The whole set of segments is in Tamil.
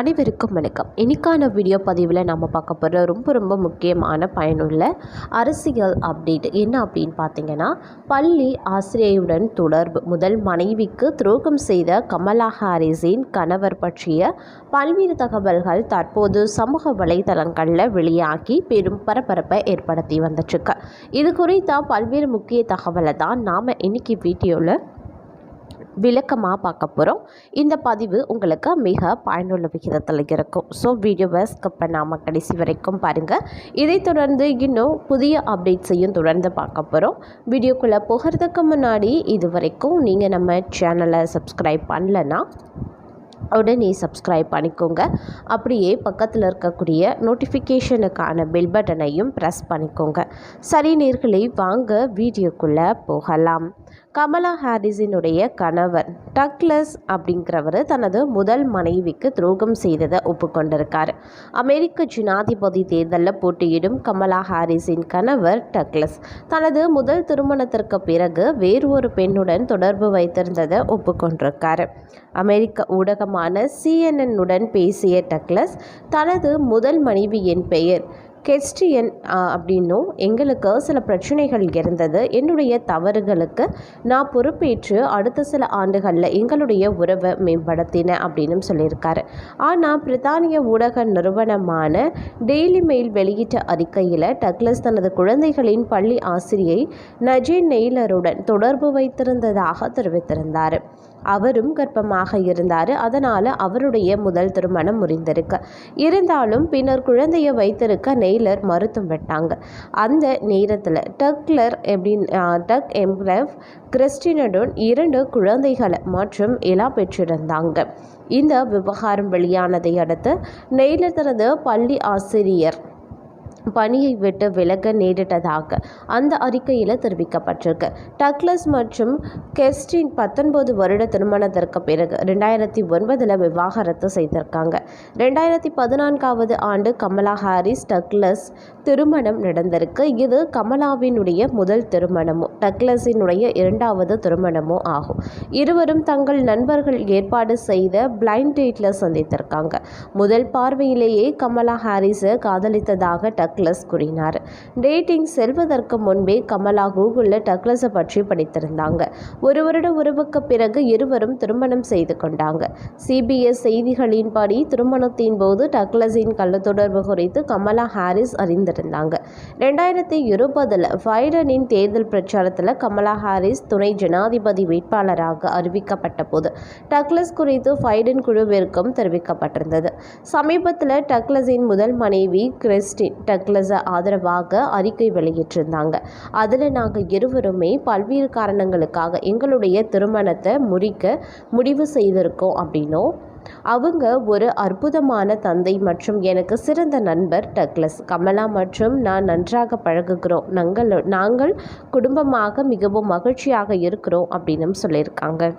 அனைவருக்கும் வணக்கம். இன்றைக்கான வீடியோ பதிவில் நம்ம பார்க்க போகிற ரொம்ப ரொம்ப முக்கியமான பயனுள்ள அரசியல் அப்டேட் என்ன அப்படின்னு பார்த்தீங்கன்னா பள்ளி ஆசிரியருடன் தொடர்பு. முதல் மனைவிக்கு துரோகம் செய்த கமலா ஹாரிஸின் கணவர் பற்றிய பல்வேறு தகவல்கள் தற்போது சமூக வலைதளங்களில் வெளியாகி பெரும் பரபரப்பை ஏற்படுத்தி வந்துட்டுருக்கு. இது குறித்த பல்வேறு முக்கிய தகவலை தான் நாம் இன்னைக்கு வீடியோவில் விளக்கமாக பார்க்க போகிறோம் இந்த பதிவு உங்களுக்கு மிக பயனுள்ள விகிதத்தில் இருக்கும். ஸோ வீடியோவை ஸ்கிப் பண்ணாமல் கடைசி வரைக்கும் பாருங்கள் இதை தொடர்ந்து இன்னும் புதிய அப்டேட்ஸையும் தொடர்ந்து பார்க்க போகிறோம் வீடியோக்குள்ளே போகிறதுக்கு முன்னாடி இது வரைக்கும் நீங்கள் நம்ம சேனலை சப்ஸ்கிரைப் பண்ணலன்னா உடனே சப்ஸ்கிரைப் பண்ணிக்கோங்க. அப்படியே பக்கத்தில் இருக்கக்கூடிய நோட்டிஃபிகேஷனுக்கான பெல் பட்டனையும் ப்ரெஸ் பண்ணிக்கோங்க. சரி நேர்களை வாங்க வீடியோக்குள்ளே போகலாம். கமலா ஹாரிஸினுடைய கணவர் டக்லஸ் அப்படிங்கிறவர் தனது முதல் மனைவிக்கு துரோகம் செய்ததை ஒப்புக்கொண்டிருக்கார். அமெரிக்க ஜனாதிபதி தேர்தலில் போட்டியிடும் கமலா ஹாரிஸின் கணவர் டக்லஸ் தனது முதல் திருமணத்திற்கு பிறகு வேறு ஒரு பெண்ணுடன் தொடர்பு வைத்திருந்ததை ஒப்புக்கொண்டிருக்கார். அமெரிக்க ஊடகமான சிஎன்என் உடன் பேசிய டக்லஸ் தனது முதல் மனைவியின் பெயர் கெஸ்டியன் அப்படின்னும் எங்களுக்கு சில பிரச்சனைகள் இருந்தது. என்னுடைய தவறுகளுக்கு நான் பொறுப்பேற்று அடுத்த சில ஆண்டுகளில் எங்களுடைய உறவை மேம்படுத்தினேன் அப்படின்னு சொல்லியிருக்காரு. ஆனால் பிரித்தானிய ஊடக நிறுவனமான டெய்லி மெயில் வெளியிட்ட அறிக்கையில் டக்லஸ் தனது குழந்தைகளின் பள்ளி ஆசிரியை நஜீன் நெய்லருடன் தொடர்பு வைத்திருந்ததாக தெரிவித்திருந்தார். அவரும் கர்ப்பமாக இருந்தார். அதனால் அவருடைய முதல் திருமணம் முறிந்திருக்கு இருந்தாலும் பின்னர் குழந்தையை வைத்திருக்க நெய்லர் மறுத்தும் விட்டாங்க. அந்த நேரத்தில் டக்லர் எப்படின் டக் எம்ப்ரவ் கிறிஸ்டினுடன் இரண்டு குழந்தைகளை மற்றும் இலா பெற்றிருந்தாங்க. இந்த விவகாரம் வெளியானதை அடுத்து நெய்லர் தனது பள்ளி ஆசிரியர் பணியை விட்டு விலக நேரிட்டதாக அந்த அறிக்கையில் தெரிவிக்கப்பட்டிருக்கு. டக்ளஸ் மற்றும் கெஸ்டின் பத்தொன்பது வருட திருமணத்திற்கு பிறகு ரெண்டாயிரத்தி ஒன்பதில் விவாகரத்து செய்திருக்காங்க. ரெண்டாயிரத்தி பதினான்காவது ஆண்டு கமலா ஹாரிஸ் டக்ளஸ் திருமணம் நடந்திருக்கு. இது கமலாவினுடைய முதல் திருமணமும் டக்ளஸினுடைய இரண்டாவது திருமணமும் ஆகும். இருவரும் தங்கள் நண்பர்கள் ஏற்பாடு செய்த பிளைண்ட் டேட்டில் சந்தித்திருக்காங்க. முதல் பார்வையிலேயே கமலா ஹாரிஸை காதலித்ததாக டக் டக்ளஸ் கூறினார். டேட்டிங் செல்வதற்கு முன்பே கமலா கூகுளில் டக்ளஸை பற்றி படித்திருந்தாங்க. ஒரு வருட உறவுக்கு பிறகு இருவரும் திருமணம் செய்து கொண்டாங்க. சிபிஎஸ் செய்திகளின்படி திருமணத்தின் போது டக்ளஸின் கள்ள தொடர்பு குறித்து கமலா ஹாரிஸ் அறிந்திருந்தாங்க. ரெண்டாயிரத்தி இருபதில் பைடனின் தேர்தல் பிரச்சாரத்தில் கமலா ஹாரிஸ் துணை ஜனாதிபதி வேட்பாளராக அறிவிக்கப்பட்ட போது டக்ளஸ் குறித்து பைடன் குழுவிற்கும் தெரிவிக்கப்பட்டிருந்தது. சமீபத்தில் டக்ளஸின் முதல் மனைவி கிறிஸ்டின் டக்லஸை ஆதரவாக அறிக்கை வெளியிட்டிருந்தாங்க. அதில் நாங்கள் இருவருமே பல்வேறு காரணங்களுக்காக எங்களுடைய திருமணத்தை முறிக்க முடிவு செய்திருக்கோம் அப்படின்னும். அவங்க ஒரு அற்புதமான தந்தை மற்றும் எனக்கு சிறந்த நண்பர் டக்லஸ் கமலா மற்றும் நான் நன்றாக பழகுகிறோம். நாங்கள் நாங்கள் குடும்பமாக மிகவும் மகிழ்ச்சியாக இருக்கிறோம் அப்படின்னு சொல்லியிருக்காங்க.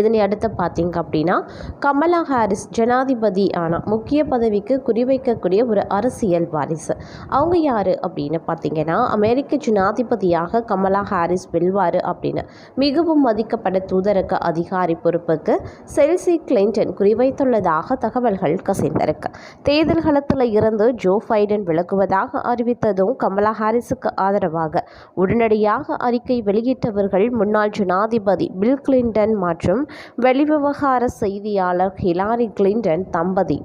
இதனை அடுத்து பார்த்தீங்க அப்படின்னா கமலா ஹாரிஸ் ஜனாதிபதி ஆனால் முக்கிய பதவிக்கு குறிவைக்கக்கூடிய ஒரு அரசியல் வாரிசு. அவங்க யார் அப்படின்னு பார்த்தீங்கன்னா அமெரிக்க ஜனாதிபதியாக கமலா ஹாரிஸ் வெல்வார் அப்படின்னு. மிகவும் மதிக்கப்பட்ட தூதரக அதிகாரி பொறுப்புக்கு செல்சி கிளின்டன் குறிவைத்துள்ளதாக தகவல்கள் கசிந்திருக்கு. தேர்தல் களத்தில் இருந்து ஜோ பைடன் விலகுவதாக அறிவித்ததும் கமலா ஹாரிஸுக்கு ஆதரவாக உடனடியாக அறிக்கை வெளியிட்டவர்கள் முன்னாள் ஜனாதிபதி பில் கிளின்டன் மற்றும் மற்றும் வெளிவிவகார செய்தியாளர் ஹிலாரி கிளின்டன் தம்பதி.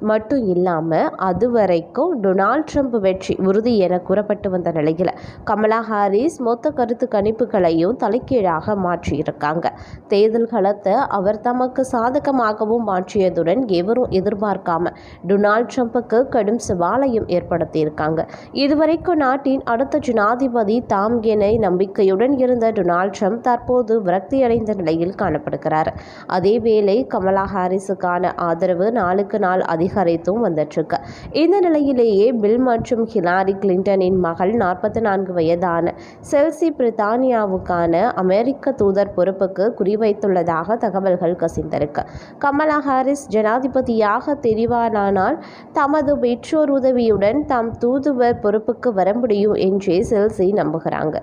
மட்டும் இல்லாமல் அதுவரைக்கும் டொனால்ட் ட்ரம்ப் வெற்றி உறுதி என கூறப்பட்டு வந்த நிலையில் கமலா ஹாரிஸ் மொத்த கருத்து கணிப்புகளையும் தலைக்கீழாக மாற்றியிருக்காங்க. தேர்தல் களத்தை அவர் தமக்கு சாதகமாகவும் மாற்றியதுடன் எவரும் எதிர்பார்க்காம டொனால்ட் ட்ரம்ப்புக்கு கடும் சவாலையும் ஏற்படுத்தியிருக்காங்க. இதுவரைக்கும் நாட்டின் அடுத்த ஜனாதிபதி தாம் என நம்பிக்கையுடன் இருந்த டொனால்ட் ட்ரம்ப் தற்போது விரக்தியடைந்த நிலையில் காணப்படுகிறார். அதேவேளை கமலா ஹாரிஸுக்கான ஆதரவு நாளுக்கு நாள் அதிக அதிகரித்தும் வந்துட்டுருக்கு. இந்த நிலையிலேயே பில் மற்றும் ஹிலாரி கிளின்டனின் மகள் நாற்பத்தி நான்கு வயதான செல்சி பிரித்தானியாவுக்கான அமெரிக்க தூதர் பொறுப்புக்கு குறிவைத்துள்ளதாக தகவல்கள் கசிந்திருக்கு. கமலா ஹாரிஸ் ஜனாதிபதியாக தெரிவானானால் தமது பெற்றோர் உதவியுடன் தாம் தூதுவர் பொறுப்புக்கு வர முடியும் என்றே செல்சி நம்புகிறாங்க.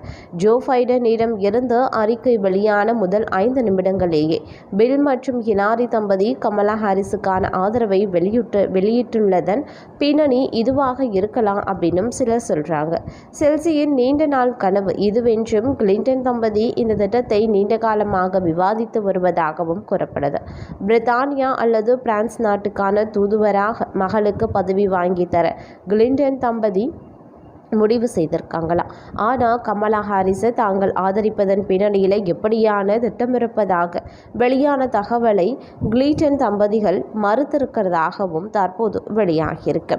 ஜோ பைடனிடம் இருந்து அறிக்கை வெளியான முதல் ஐந்து நிமிடங்களேயே பில் மற்றும் ஹிலாரி தம்பதி கமலா ஹாரிஸுக்கான ஆதரவை வெளியிட்டு வெளியிட்டுள்ளதன் பின்னணி இதுவாக இருக்கலாம் அப்படின்னும் சிலர் சொல்றாங்க. செல்சியின் நீண்ட நாள் கனவு இதுவென்றும் கிளின்டன் தம்பதி இந்த திட்டத்தை நீண்ட காலமாக விவாதித்து வருவதாகவும் கூறப்படுது. பிரித்தானியா அல்லது பிரான்ஸ் நாட்டுக்கான தூதுவராக மகளுக்கு பதவி வாங்கி தர கிளின்டன் தம்பதி முடிவு செய்திருக்காங்களாம் ஆனால் கமலா ஹாரிஸை தாங்கள் ஆதரிப்பதன் பின்னணியில் எப்படியான திட்டமிருப்பதாக வெளியான தகவலை கிளீட்டன் தம்பதிகள் மறுத்திருக்கிறதாகவும் தற்போது வெளியாகியிருக்கு.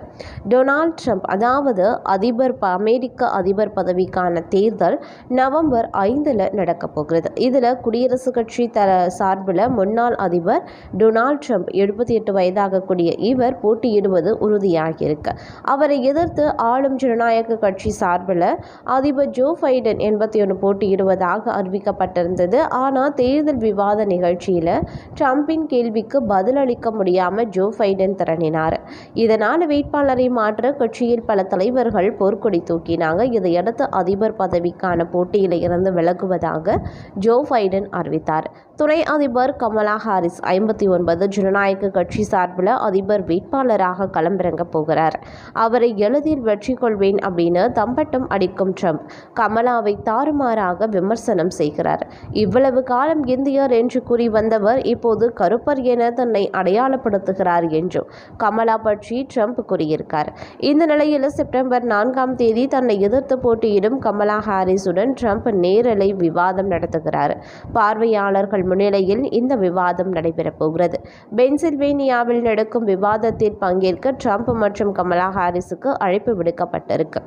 டொனால்ட் ட்ரம்ப் அதாவது அதிபர் ப- அமெரிக்க அதிபர் பதவிக்கான தேர்தல் நவம்பர் ஐந்தில் நடக்கப் போகிறது. இதில் குடியரசுக் கட்சி த சார்பில் முன்னாள் அதிபர் டொனால்ட் ட்ரம்ப் எழுபத்தி எட்டு வயதாகக்கூடிய இவர் போட்டியிடுவது உறுதியாகியிருக்கு. அவரை எதிர்த்து ஆளும் ஜனநாயக கட்சி சார்பில் அதிபர் ஜோ பைடன் எண்பத்தி ஒன்று போட்டியிடுவதாக அறிவிக்கப்பட்டிருந்தது. ஆனால் தேர்தல் விவாத நிகழ்ச்சியில் ட்ரம்பின் கேள்விக்கு பதிலளிக்க முடியாமல் ஜோ பைடன் திறனினார் இதனால் வேட்பாளரை மாற்ற கட்சியில் பல தலைவர்கள் போர்க்கொடி தூக்கினாங்க. இதையடுத்து அதிபர் பதவிக்கான போட்டியில் இருந்து விலகுவதாக ஜோ பைடன் அறிவித்தார். துணை அதிபர் கமலா ஹாரிஸ் ஐம்பத்தி ஒன்பது ஜனநாயக கட்சி சார்பில் அதிபர் வேட்பாளராக களமிறங்க போகிறார். அவரை எளிதில் வெற்றி கொள்வேன் அப்படின்னு தம்பட்டம் அடிக்கும் ட்ரம்ப். கமலாவை தாறுமாறாக விமர்சனம் செய்கிறார். இவ்வளவு காலம் இந்தியர் என்று கூறி வந்தவர் இப்போது கருப்பர் என தன்னை அடையாளப்படுத்துகிறார் என்றும் கமலா பற்றி ட்ரம்ப் கூறியிருக்கார். இந்த நிலையில் செப்டம்பர் நான்காம் தேதி தன்னை எதிர்த்து போட்டியிடும் கமலா ஹாரிஸுடன் ட்ரம்ப் நேரலை விவாதம் நடத்துகிறார். பார்வையாளர்கள் முன்னிலையில் இந்த விவாதம் நடைபெறப் போகிறது. பென்சில்வேனியாவில் நடக்கும் விவாதத்தில் பங்கேற்க ட்ரம்ப் மற்றும் கமலா ஹாரிஸுக்கு அழைப்பு விடுக்கப்பட்டிருக்கு.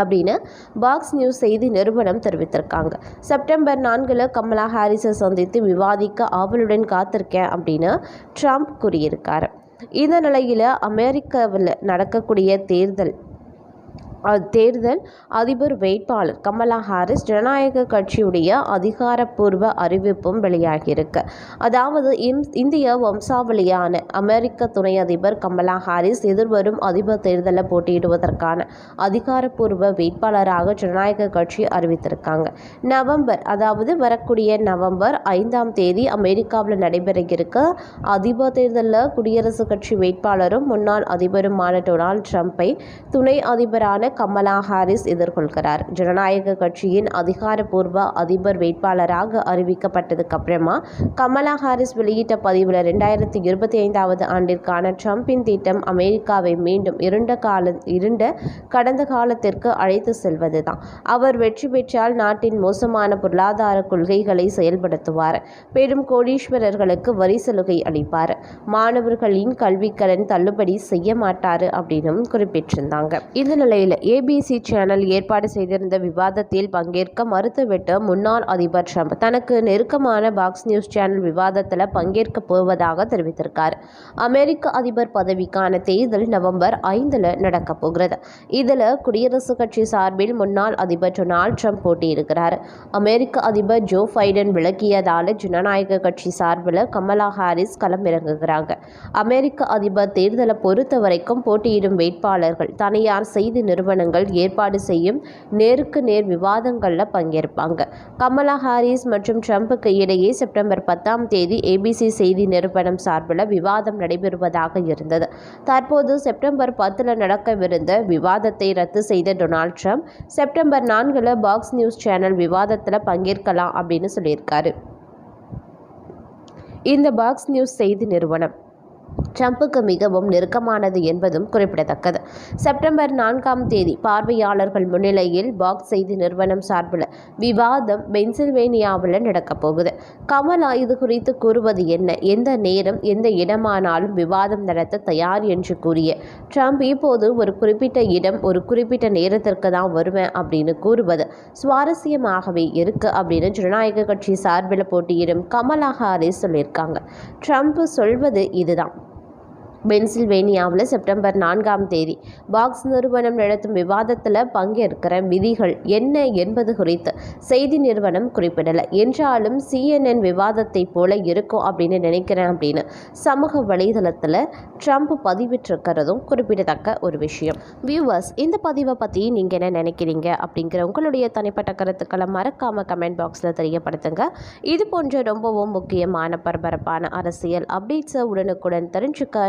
அப்படின்னு பாக்ஸ் நியூஸ் செய்தி நிறுவனம் தெரிவித்திருக்காங்க. செப்டம்பர் நான்கில் கமலா ஹாரிஸை சந்தித்து விவாதிக்க ஆவலுடன் காத்திருக்கேன் அப்படின்னு ட்ரம்ப் கூறியிருக்காரு. இந்த நிலையில் அமெரிக்காவில் நடக்கக்கூடிய தேர்தல் தேர்தல் அதிபர் வேட்பாளர் கமலா ஹாரிஸ் ஜனநாயக கட்சியுடைய அதிகாரப்பூர்வ அறிவிப்பும் வெளியாகியிருக்கு. அதாவது இந்திய வம்சாவளியான அமெரிக்க துணை அதிபர் கமலா ஹாரிஸ் எதிர்வரும் அதிபர் தேர்தலில் போட்டியிடுவதற்கான அதிகாரப்பூர்வ வேட்பாளராக ஜனநாயக கட்சி அறிவித்திருக்காங்க. நவம்பர் அதாவது வரக்கூடிய நவம்பர் ஐந்தாம் தேதி அமெரிக்காவில் நடைபெற இருக்க அதிபர் தேர்தலில் குடியரசுக் கட்சி வேட்பாளரும் முன்னாள் அதிபருமான டொனால்ட் ட்ரம்ப்பை துணை அதிபரான கமலா ஹாரிஸ் எதிர்கொள்கிறார். ஜனநாயக கட்சியின் அதிகாரப்பூர்வ அதிபர் வேட்பாளராக அறிவிக்கப்பட்டதுக்கு அப்புறமா கமலா ஹாரிஸ் வெளியிட்ட பதிவில் ரெண்டாயிரத்தி இருபத்தி ஐந்தாவது ஆண்டிற்கான ட்ரம்பின் திட்டம் அமெரிக்காவை மீண்டும் இருண்ட கால இருண்ட கடந்த காலத்திற்கு அழைத்து செல்வதுதான். அவர் வெற்றி பெற்றால் நாட்டின் மோசமான பொருளாதார கொள்கைகளை செயல்படுத்துவார். பெரும் கோடீஸ்வரர்களுக்கு வரி சலுகை அளிப்பார். மாணவர்களின் கல்விக்கடன் தள்ளுபடி செய்ய மாட்டார் அப்படின்னும் குறிப்பிட்டிருந்தாங்க. இந்த நிலையில் ஏபிசி சேனல் ஏற்பாடு செய்திருந்த விவாதத்தில் பங்கேற்க மறுத்துவிட்டு முன்னாள் அதிபர் ட்ரம்ப் தனக்கு நெருக்கமான பாக்ஸ் நியூஸ் சேனல் விவாதத்தில் பங்கேற்க போவதாக தெரிவித்திருக்கார். அமெரிக்க அதிபர் பதவிக்கான தேர்தல் நவம்பர் ஐந்தில் நடக்கப் போகிறது. இதில் குடியரசுக் கட்சி சார்பில் முன்னாள் அதிபர் டொனால்ட் ட்ரம்ப் போட்டியிருக்கிறார் அமெரிக்க அதிபர் ஜோ பைடன் விலகியதால் ஜனநாயக கட்சி சார்பில் கமலா ஹாரிஸ் களமிறங்குகிறாங்க. அமெரிக்க அதிபர் தேர்தலை பொறுத்த வரைக்கும் போட்டியிடும் வேட்பாளர்கள் தனியார் செய்தி நிறுவனங்கள் ஏற்பாடு செய்யும் நேருக்கு நேர் விவாதங்களில் பங்கேற்பாங்க. கமலா ஹாரிஸ் மற்றும் ட்ரம்ப்புக்கு இடையே செப்டம்பர் பத்தாம் தேதி ஏபிசி செய்தி நிறுவனம் சார்பில் விவாதம் நடைபெறுவதாக இருந்தது. தற்போது செப்டம்பர் பத்தில் நடக்கவிருந்த விவாதத்தை ரத்து செய்த டொனால்ட் ட்ரம்ப் செப்டம்பர் நான்கில் பாக்ஸ் நியூஸ் சேனல் விவாதத்தில் பங்கேற்கலாம் அப்படின்னு சொல்லியிருக்காரு. இந்த பாக்ஸ் நியூஸ் செய்தி நிறுவனம் ட்ரம்புக்கு மிகவும் நெருக்கமானது என்பதும் குறிப்பிடத்தக்கது. செப்டம்பர் நான்காம் தேதி பார்வையாளர்கள் முன்னிலையில் பாக்ஸ் செய்தி நிறுவனம் சார்பில் விவாதம் பென்சில்வேனியாவில் நடக்கப் போகுது. கமலா இது குறித்து கூறுவது என்ன? எந்த நேரம் எந்த இடமானாலும் விவாதம் நடத்த தயார் என்று கூறிய ட்ரம்ப் இப்போது ஒரு குறிப்பிட்ட இடம் ஒரு குறிப்பிட்ட நேரத்திற்கு தான் வருவேன் அப்படின்னு கூறுவது சுவாரஸ்யமாகவே இருக்கு அப்படின்னு ஜனநாயக கட்சி சார்பில் போட்டியிடும் கமலா ஹாரிஸ் சொல்லியிருக்காங்க. ட்ரம்ப் சொல்வது இதுதான். பென்சில்வேனியாவில் செப்டம்பர் நான்காம் தேதி பாக்ஸ் நிறுவனம் நடத்தும் விவாதத்தில் பங்கேற்கிற விதிகள் என்ன என்பது குறித்து செய்தி நிறுவனம் குறிப்பிடலை. என்றாலும் சிஎன்என் விவாதத்தை போல இருக்கும் அப்படின்னு நினைக்கிறேன் அப்படின்னு சமூக வலைதளத்தில் ட்ரம்ப் பதிவிட்டிருக்கிறதும் குறிப்பிடத்தக்க ஒரு விஷயம். வியூவர்ஸ் இந்த பதிவை பற்றி நீங்கள் என்ன நினைக்கிறீங்க அப்படிங்கிற உங்களுடைய தனிப்பட்ட கருத்துக்களை மறக்காமல் கமெண்ட் பாக்ஸில் தெரியப்படுத்துங்க. இது போன்ற ரொம்பவும் முக்கியமான பரபரப்பான அரசியல் அப்டேட்ஸை உடனுக்குடன் தெரிஞ்சுக்க